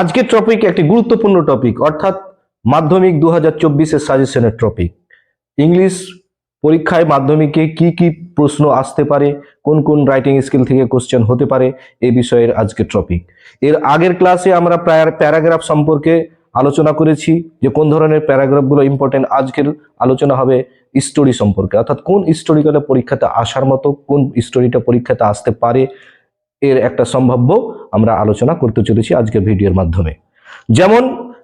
আজকের টপিক একটি গুরুত্বপূর্ণ টপিক অর্থাৎ মাধ্যমিক দু হাজার চব্বিশের সাজেশনের টপিক ইংলিশ পরীক্ষায় মাধ্যমিকে কি কি প্রশ্ন আসতে পারে, কোন কোন রাইটিং স্কিল থেকে কোশ্চেন হতে পারে এই বিষয়ের আজকের টপিক এর আগের ক্লাসে আমরা প্রায় প্যারাগ্রাফ সম্পর্কে আলোচনা করেছি যে কোন ধরনের প্যারাগ্রাফগুলো ইম্পর্টেন্ট আজকের আলোচনা হবে স্টোরি সম্পর্কে। অর্থাৎ কোন স্টোরিগুলো পরীক্ষাতে আসার মতো, কোন স্টোরিটা পরীক্ষাতে আসতে পারে এর একটা সম্ভাব্য আমরা আলোচনা করতে চলেছি আজকের ভিডিওর মাধ্যমে। যেমন,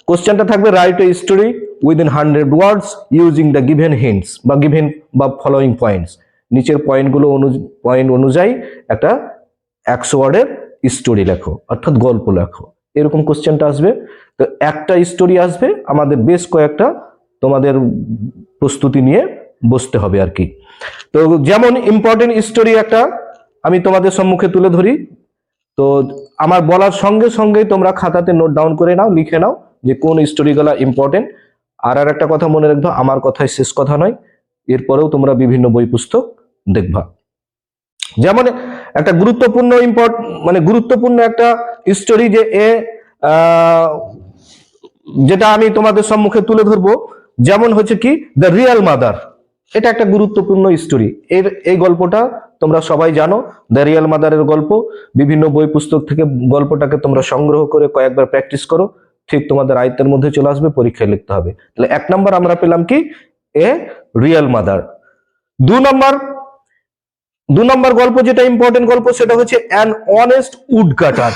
কোশ্চেনটা থাকবে write a story within hundred words using the given hints বা গিভেন বা ফলোয়িং পয়েন্টস নিচের পয়েন্টগুলো অনু পয়েন্ট অনুযায়ী একটা একশো ওয়ার্ডের স্টোরি লেখো, অর্থাৎ গল্প লেখো। এরকম কোশ্চেনটা আসবে। তো একটা স্টোরি আসবে, আমাদের বেশ কয়েকটা তোমাদের প্রস্তুতি নিয়ে বসতে হবে আর কি। তো যেমন ইম্পর্টেন্ট স্টোরি একটা আমি তোমাদের সম্মুখে তুলে ধরি। তো আমার বলার সঙ্গে সঙ্গে তোমরা খাতাতে নোট ডাউন করে নাও, লিখে নাও যে কোন স্টোরিগুলা ইম্পর্টেন্ট আর আর একটা কথা মনে রাখবা, আমার কথাই শেষ কথা নয়, এরপরেও তোমরা বিভিন্ন বই পুস্তক দেখবা। যেমন একটা গুরুত্বপূর্ণ ইম্পর্ট মানে গুরুত্বপূর্ণ একটা স্টোরি যে এ যেটা আমি তোমাদের সম্মুখে তুলে ধরবো, যেমন হচ্ছে কি দ্য রিয়াল মাদার এটা একটা গুরুত্বপূর্ণ স্টোরি এর, এই গল্পটা তোমরা সবাই জানো। দ্য রিয়েল মাদারের গল্প। বিভিন্ন বই পুস্তক থেকে গল্পটাকে তোমরা সংগ্রহ করে কয়েকবার প্র্যাকটিস করো। ঠিক তোমাদের আয়ত্তের মধ্যে চলে আসবে, পরীক্ষায় লিখতে হবে। তাহলে এক নম্বর আমরা পেলাম কি? এ রিয়েল মাদার দু নম্বর দু নম্বর গল্প যেটা ইম্পর্টেন্ট গল্প সেটা হচ্ছে an honest woodcutter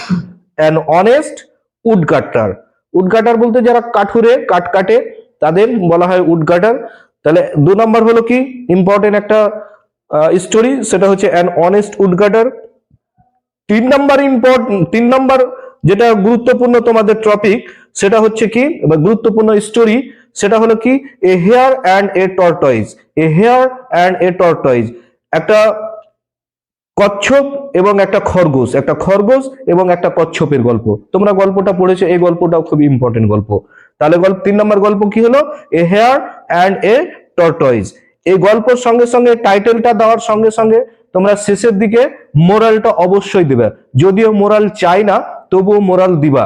an honest woodcutter woodcutter বলতে যারা কাঠুরে, কাঠ কাটে, তাদের বলা হয় উড কাটার তাহলে দু নম্বর হলো কি? ইম্পর্টেন্ট একটা স্টোরি সেটা হচ্ছে অ্যান অনেস্ট উড কাটার তিন নম্বর ইম্পর্টেন্ট তিন নম্বর যেটা গুরুত্বপূর্ণ তোমাদের টপিক সেটা হচ্ছে কি? গুরুত্বপূর্ণ স্টোরি সেটা হলো কি? A hare and a tortoise a hare and a tortoise একটা কচ্ছপ এবং একটা খরগোশ একটা খরগোশ এবং একটা কচ্ছপের গল্প। তোমরা গল্পটা পড়েছো, এই গল্পটাও খুব ইম্পর্টেন্ট গল্প। তাহলে গল্প, তিন নম্বর গল্প কি হলো? এ হেয়ার অ্যান্ড এ টর্টয়েজ এই গল্পের সঙ্গে সঙ্গে টাইটেলটা দেওয়ার সঙ্গে সঙ্গে তোমরা শেষের দিকে মোরালটা অবশ্যই দিবে। যদিও মোরাল চাই না, তবুও মোরাল দিবা।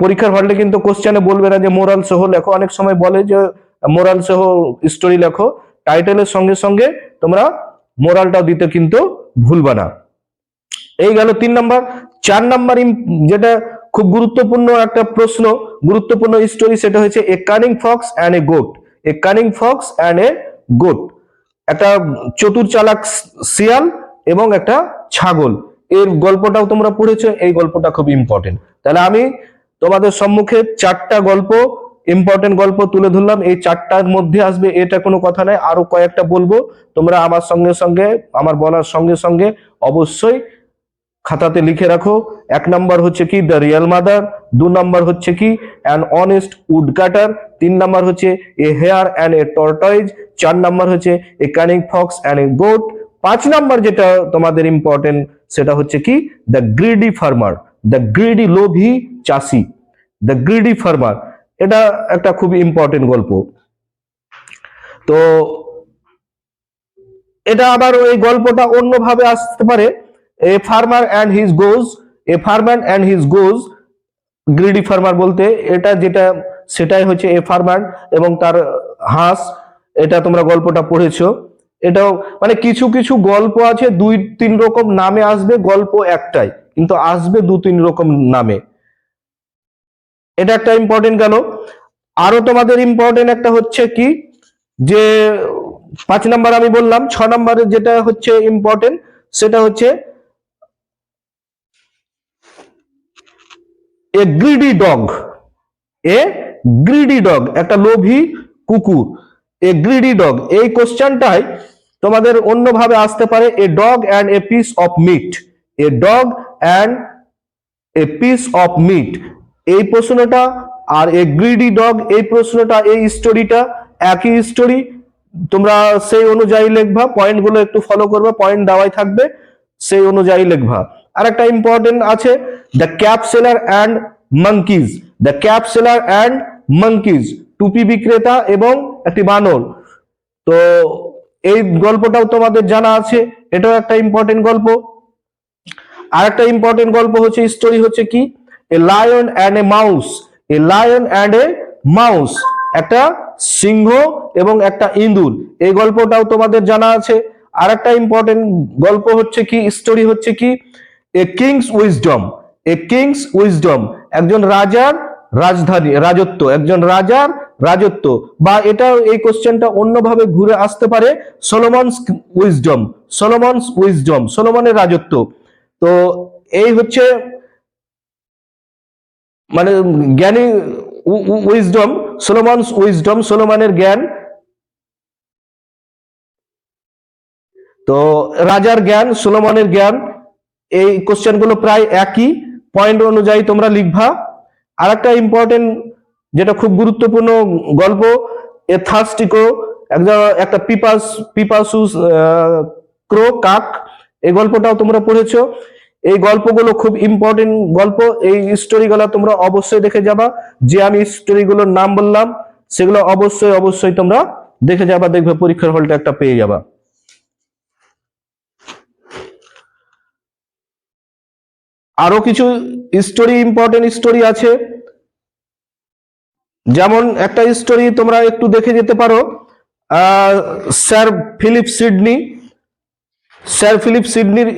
পরীক্ষার হলে কিন্তু কোশ্চেনে বলবে না যে মোরাল সহ লেখো। অনেক সময় বলে যে মোরাল সহ স্টোরি লেখো। টাইটেলের সঙ্গে সঙ্গে তোমরা মোরালটাও দিতে কিন্তু ভুলবা না। এই গেল তিন নাম্বার। চার নাম্বার যেটা খুব গুরুত্বপূর্ণ একটা প্রশ্ন গুরুত্বপূর্ণ স্টোরি সেটা হচ্ছে a cunning fox and a goat a cunning fox and a goat একটা চতুর চালাক শিয়াল এবং একটা ছাগল। এর গল্পটাও তোমরা পড়েছো, এই গল্পটা খুব ইম্পর্টেন্ট তাহলে আমি তোমাদের সম্মুখে চারটা গল্প ইম্পর্টেন্ট গল্প তুলে ধরলাম। এই চারটার মধ্যে আসবে, এটা কোনো কথা নাই আরও কয়েকটা বলব। তোমরা আমার সঙ্গে সঙ্গে, আমার বলার সঙ্গে সঙ্গে অবশ্যই খাতাতে লিখে রাখো। এক নাম্বার হচ্ছে কি, দ্য রিয়েল মাদার। দু নাম্বার হচ্ছে কি, অ্যান অনেস্ট উড কাটার তিন নাম্বার হচ্ছে, এ হেয়ার অ্যান্ড এ টর্টয়েজ চার নাম্বার হচ্ছে, a cunning fox and a goat. পাঁচ নাম্বার যেটা তোমাদের ইম্পর্টেন্ট সেটা হচ্ছে কি, the greedy farmer. The greedy লোভী চাষি। The greedy farmer. এটা একটা খুব ইম্পর্টেন্ট গল্প। তো এটা আবার ওই গল্পটা অন্যভাবে আসতে পারে। A farmer and his goose a farmer and his goose greedy farmer বলতে, এটা যেটা, সেটাই হচ্ছে এ ফার্মার এবং তার হাঁস, এটা তোমরা গল্পটা পড়েছো। এটাও মানে কিছু কিছু গল্প আছে, দুই তিন রকম নামে আসবে, গল্প একটাই, কিন্তু আসবে দু তিন রকম নামে। এটা একটা ইম্পর্টেন্ট গেল। আরও তোমাদের ইম্পর্টেন্ট একটা হচ্ছে কি, যে পাঁচ নাম্বার আমি বললাম, ছ নম্বরে যেটা হচ্ছে ইম্পর্টেন্ট সেটা হচ্ছে a greedy dog a greedy dog একটা লোভী কুকুর। এ গ্রিডি ডগ এই কোশ্চেনটাই তোমাদের অন্যভাবে আসতে পারে a dog and a piece of meat a dog and a piece of meat এই প্রশ্নটা আর এ গ্রিডি ডগ এই প্রশ্নটা, এই স্টোরিটা একই স্টোরি তোমরা সেই অনুযায়ী লিখবা পয়েন্টগুলো একটু ফলো করবে পয়েন্ট দেওয়াই থাকবে, সেই অনুযায়ী লিখবা। আর একটা ইম্পর্টেন্ট আছে the cap seller and monkeys the cap seller and monkeys টুপি বিক্রেতা এবং একটি বানর। তো এই গল্পটাও তোমাদের জানা আছে, এটাও একটা ইম্পর্টেন্ট গল্প। আর একটা ইম্পর্টেন্ট গল্প হচ্ছে স্টোরি হচ্ছে কি? A lion and a mouse a lion and a mouse একটা সিংহ এবং একটা ইঁদুর। এই গল্পটাও তোমাদের জানা আছে। আর একটা ইম্পর্টেন্ট গল্প হচ্ছে কি স্টোরি হচ্ছে কি? A king's wisdom a king's wisdom একজন রাজার রাজধানী, রাজত্ব, একজন রাজার রাজত্ব। বা এটা, এই কোশ্চেনটা অন্যভাবে ঘুরে আসতে পারে সলোমনস উইজডম সলোমনস উইজডম সলোমনের রাজত্ব। তো এই হচ্ছে মানে জ্ঞানী উইজডম সোলোমনস উইজডম সোলোমনের জ্ঞান। তো রাজার জ্ঞান সোলোমনের জ্ঞান। এই কোশ্চেনগুলো প্রায় একই। পয়েন্ট অনুযায়ী তোমরা লিখবা। আর একটা ইম্পর্টেন্ট যেটা খুব গুরুত্বপূর্ণ গল্প, এ থার্স্টিকো একটা একটা পিপাস পিপাসুস ক্রো, কাক, এই গল্পটাও তোমরা পড়েছো। এই গল্পগুলো খুব ইম্পর্টেন্ট গল্প। এই স্টোরিগুলো তোমরা অবশ্যই দেখে যাবা। যে আমি স্টোরিগুলোর নাম বললাম, সেগুলো অবশ্যই অবশ্যই তোমরা দেখে যাবা, দেখবে পরীক্ষার হলটা একটা পেয়ে যাবা। আরও কিছু স্টোরি ইম্পর্টেন্ট স্টোরি আছে। যেমন একটা স্টোরি তোমরা একটু দেখে যেতে পারো Sir Philip Sidney Sir Philip সিডনির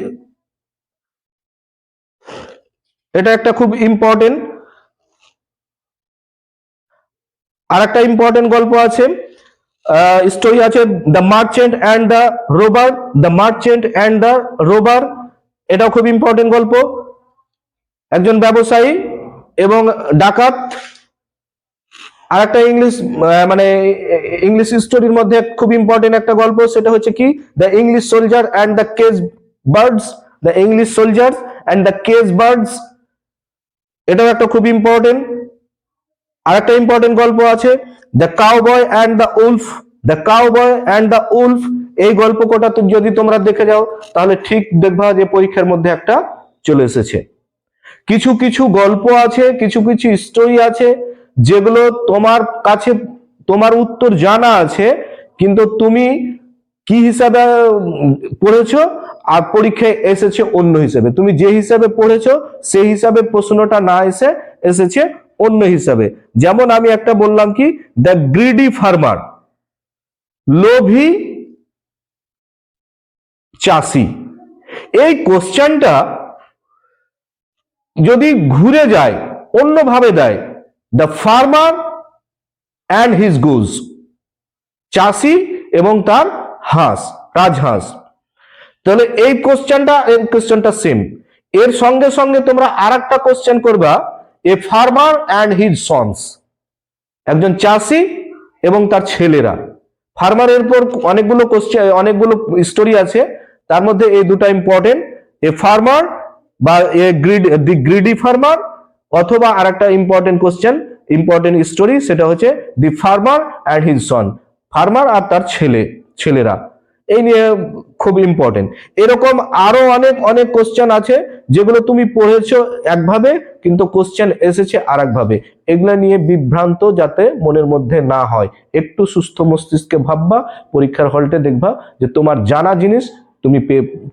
এটা একটা খুব ইম্পর্টেন্ট আর একটা ইম্পর্টেন্ট গল্প আছে স্টোরি আছে the merchant and the robber the merchant and the robber এটাও খুব ইম্পর্টেন্ট গল্প। একজন ব্যবসায়ী এবং ডাকাত আর একটা ইংলিশ মানে ইংলিশ স্টোরির মধ্যে খুব ইম্পর্টেন্ট একটা গল্প, সেটা হচ্ছে কি? The English soldier and the cage birds the English soldier and the cage birds এটাও একটা খুব ইম্পর্টেন্ট আর একটা ইম্পর্টেন্ট গল্প আছে the cowboy and the wolf the cowboy and the wolf এই গল্প কটা যদি তোমরা দেখে যাও, তাহলে ঠিক দেখবা যে পরীক্ষার মধ্যে একটা চলে এসেছে। কিছু কিছু গল্প আছে, কিছু কিছু স্টোরি আছে, যেগুলো তোমার কাছে, তোমার উত্তর জানা আছে, কিন্তু তুমি কি হিসাবে পড়েছো আর পরীক্ষায় এসেছে অন্য হিসাবে। তুমি যে হিসাবে পড়েছো, সেই হিসাবে প্রশ্নটা না এসে এসেছে অন্য হিসাবে। যেমন আমি একটা বললাম কি দ্য গ্রিডি ফার্মার লোভী চাষি। এই কোশ্চেনটা যদি ঘুরে যায়, অন্যভাবে দেয় the farmer and his goose চাষি এবং তার হাঁস, রাজহাঁস। তাহলে এই কোশ্চেনটা এই কোশ্চেনটা সেম এর সঙ্গে সঙ্গে তোমরা আর একটা কোশ্চেন করবা a farmer and his sons একজন চাষি এবং তার ছেলেরা। ফার্মারের পর অনেকগুলো কোশ্চেন অনেকগুলো স্টোরি আছে, তার মধ্যে এই দুটো ইম্পর্টেন্ট এ ফার্মার বা দি গ্রিডি ফার্মার অথবা আর একটা ইম্পর্টেন্ট কোশ্চেন ইম্পর্টেন্ট স্টোরি সেটা হচ্ছে the farmer and his son farmer আর তার ছেলে, ছেলেরা। এই নিয়ে খুব ইম্পর্টেন্ট এরকম আরও অনেক অনেক কোশ্চেন আছে যেগুলো তুমি পড়েছো একভাবে, কিন্তু কোশ্চেন এসেছে আর একভাবে এগুলো নিয়ে বিভ্রান্ত যাতে মনের মধ্যে না হয়। একটু সুস্থ মস্তিষ্কে ভাববা, পরীক্ষার হলটে দেখবা যে তোমার জানা জিনিস তুমি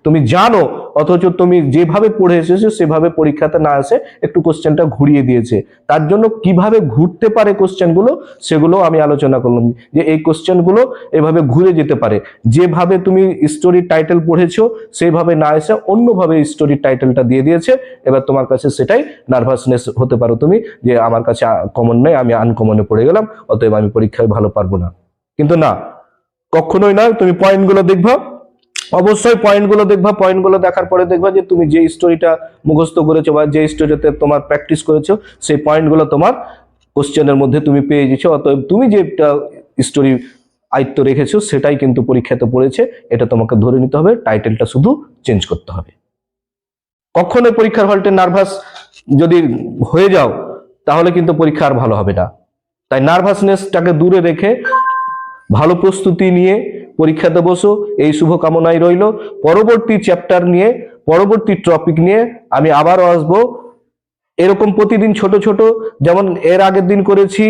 তুমি জানো, অথচ তুমি যেভাবে পড়ে এসেছ, সেভাবে পরীক্ষাতে না এসে একটু কোশ্চেনটা ঘুরিয়ে দিয়েছে। তার জন্য কীভাবে ঘুরতে পারে কোশ্চেনগুলো, সেগুলো আমি আলোচনা করলাম। যে এই কোশ্চেনগুলো এভাবে ঘুরে যেতে পারে। যেভাবে তুমি স্টোরির টাইটেল পড়েছো সেইভাবে না এসে অন্যভাবে স্টোরির টাইটেলটা দিয়ে দিয়েছে। এবার তোমার কাছে সেটাই নার্ভাসনেস হতে পারো তুমি, যে আমার কাছে কমন নেই আমি আনকমনে পড়ে গেলাম, অতএব আমি পরীক্ষায় ভালো পারব না। কিন্তু না, কখনোই না তুমি পয়েন্টগুলো দেখবা অবশ্যই পয়েন্টগুলো দেখবা পয়েন্টগুলো দেখার পরে দেখবা যে তুমি যে স্টোরিটা মুখস্থ করেছ বা যে স্টোরিতে তোমার প্র্যাকটিস করেছ, সেই পয়েন্টগুলো তোমার কোশ্চেনের মধ্যে তুমি পেয়ে গেছো। অতএব তুমি যেটা স্টোরি আয়ত্ত রেখেছো, সেটাই কিন্তু পরীক্ষাতে পড়েছে। এটা তোমাকে ধরে নিতে হবে টাইটেলটা শুধু চেঞ্জ করতে হবে। কখনোই পরীক্ষার হলটে নার্ভাস যদি হয়ে যাও, তাহলে কিন্তু পরীক্ষা আর ভালো হবে না। তাই নার্ভাসনেসটাকে দূরে রেখে ভালো প্রস্তুতি নিয়ে পরীক্ষাতে বসো এই শুভকামনাই রইল। পরবর্তী চ্যাপ্টার নিয়ে, পরবর্তী টপিক নিয়ে আমি আবারও আসব। এরকম প্রতিদিন ছোট ছোট, যেমন এর আগের দিন করেছি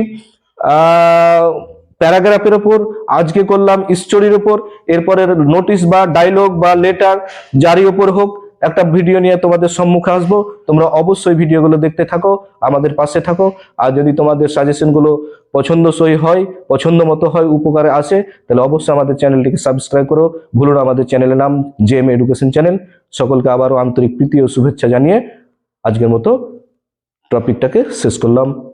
প্যারাগ্রাফের ওপর, আজকে করলাম স্টোরির ওপর, এরপরের নোটিশ বা ডায়লগ বা লেটার যারই ওপর হোক একটা ভিডিও নিয়ে তোমাদের সম্মুখে আসব। তোমরা অবশ্যই ভিডিওগুলো দেখতে থাকো, আমাদের পাশে থাকো। আর যদি তোমাদের সাজেশনগুলো পছন্দসই হয়, পছন্দ মতো হয়, উপকারে আসে, তাহলে অবশ্যই আমাদের চ্যানেলটিকে সাবস্ক্রাইব করো। ভুলো না আমাদের চ্যানেলের নাম জে এম এডুকেশন চ্যানেল। সকলকে আবারও আন্তরিক প্রীতি ও শুভেচ্ছা জানিয়ে আজকের মতো টপিকটাকে শেষ করলাম।